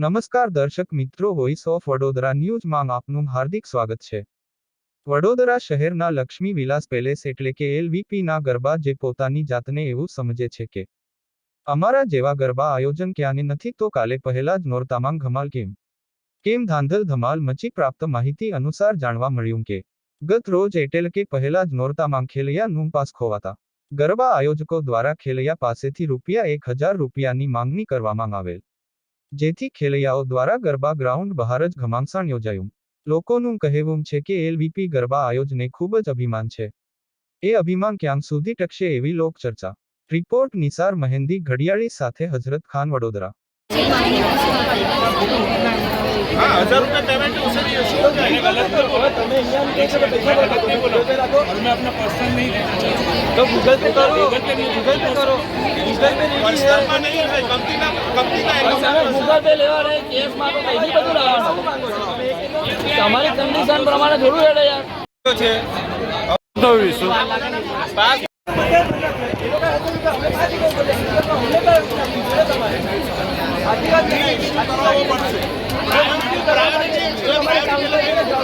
નમસ્કાર દર્શક મિત્રો વોઇસ ઓફ વડોદરા ન્યૂઝમાં આપનું હાર્દિક સ્વાગત છે. વડોદરા શહેરના લક્ષ્મી વિલાસ પેલેસ એટલે કે એલવીપીના ગરબા જે પોતાની જાતને એવું સમજે છે કે, અમારા જેવા ગરબા આયોજન ક્યાંને નથી તો કાલે પહેલા જ નોરતામાં ધમાલ કેમ? કેમ ધાંધલ ધમાલ મચી પ્રાપ્ત માહિતી અનુસાર જાણવા મળ્યું કે, ગત રોજ એટેલ કે પહેલા જ નોરતામાં ખેલૈયાનું પાસ ખોવાતા, ગરબા આયોજકો દ્વારા ખેલૈયા પાસેથી રૂપિયા એક હજાર રૂપિયાની માંગણી કરવામાં આવેલ. જેથી ખેલૈયાઓ દ્વારા ગરબા ગ્રાઉન્ડ બહાર જ ઘમાસાણ યોજાયું. લોકોનું કહેવું છે કે એલવીપી ગરબા આયોજને ખૂબ જ અભિમાન છે. એ અભિમાન ક્યાં સુધી ટકશે એવી લોક ચર્ચા રિપોર્ટ નિસાર મહેંદી ઘડિયાળી સાથે હજરત ખાન વડોદરા. હા હજાર રૂપિયા પેમેન્ટ ઉસે નહીં તમે અહીંયા પૈસા રાખો અમે આપના પર્સનલ નહીં नहीं लेना चाहता તો ગૂગલ પે કરો ગૂગલ પે કરો ગૂગલ પે पर्सनल में नहीं है कंपनी ना कंपनी का તમે ગૂગલ પે લેવા રહે કેસ માં તો કઈ બધું લાવવાનું તમારી કન્ડિશન પ્રમાણે થોડું હેડે યાર છે પાસ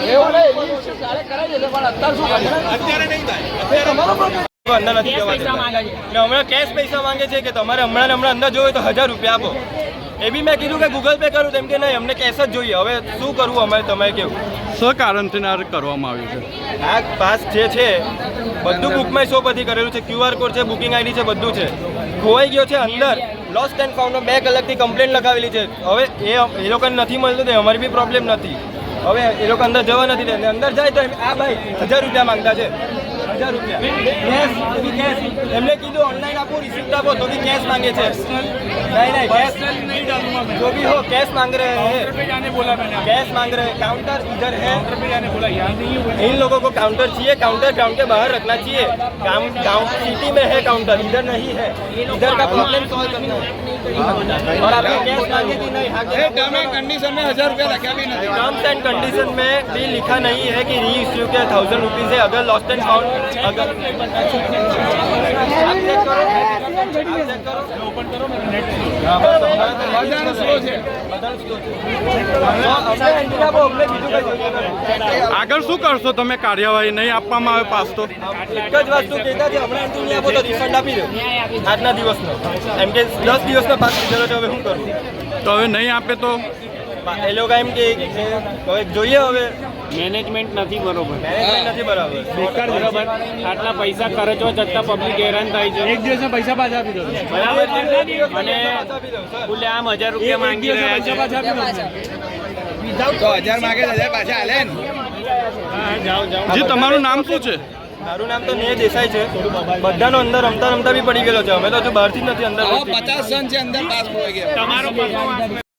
એવું નહીં તારે કરાવી દેશે પણ અત્યારે શું કરશે અત્યારે નહીં થાય તમારો problem. અંદર નથી જવા દેતા. ને હમણાં કેશ પૈસા માંગે છે કે તમારે હમણાં હમણાં અંદર જોઈએ તો હજાર રૂપિયા આપો. એ બી મેં કીધું કે ગૂગલ પે કરું તેમ કે નહીં અમને કેશ જ જોઈએ. હવે શું કરવું અમારે તમારે કેવું? સ કારણથી આ કરવામાં આવ્યું છે? આ પાસ જે છે બધું બુકમાં શો પરથી કરેલું છે. ક્યુઆર કોડ છે બુકિંગ આઈડી છે બધું છે. ખોવાઈ ગયો છે અંદર. લોસ્ટ એન્ડ ફાઉન્ડનો બે કલાકથી કમ્પ્લેન લગાવેલી છે. હવે એ એ લોકોને નથી મળતું તો અમારી બી પ્રોબ્લેમ નથી. હવે એ લોકો અંદર જવા નથી દેતા. અંદર જાય તો આ ભાઈ હજાર રૂપિયા માંગતા છે. હજાર રૂપિયા કેશ તો બી કેશ એમને કીધું ઓનલાઈન આપો રિસિપ્ટ આપો તો બી કેશ માંગે છે નહીં નહીં કેશ नहीं डालूंगा मैं जो भी हो कैश मांग रहे हैं पे जाने बोला मैंने कैश मांग रहे हैं काउंटर इधर है काउंटर पे जाने बोला यहाँ नहीं हुआ इन लोगों को काउंटर चाहिए काउंटर ग्राउंड के बाहर रखना चाहिए काम गाँव सिटी में है काउंटर इधर नहीं है इधर का प्रॉब्लम सॉल्व करना है और आपने कैश मांगी थी नहीं हाँ टर्म एंड कंडीशन में हजार रुपया रखा भी नहीं टर्म्स एंड कंडीशन में भी लिखा नहीं है कि री इश्यू के थाउजेंड रुपीज है अगर लॉस्ट एंड फाउंड આગળ શું કરશો તમે? કાર્યવાહી નહીં આપવામાં આવે પાસ તો? એક જ વસ્તુ કહેતા છે હમણાં એન્ટ્રી આપો તો રિફંડ આપી દો. આજના દિવસનો. એમ કે દસ દિવસનો પાસ લીધેલો છે હવે શું કરું? તો હવે નહીં આપે તો? એ લોકો એમ કે જોઈએ હવે. મેનેજમેન્ટ નથી બરોબર. મેનેજમેન્ટ નથી બરાબર. બરોબર. આટલા પૈસા ખર્ચવા છતાં પબ્લિક હેરાન થાય છે. એક દિવસના પૈસા પાછા આપી દો. બરાબર અને ફૂલે આમ હજાર રૂપિયા માંગી રહ્યા છે. તો હજાર માગે હજાર પાછા હાલે ને. જાઓ જાઓ. જી તમારું નામ શું છે? મારું નામ તો નેહ દેસાઈ છે. બધાનો અંદર રમતા રમતા બી પડી ગયેલો છે. અમે તો હજુ બહારથી જ નથી અંદર પચાસ તમારો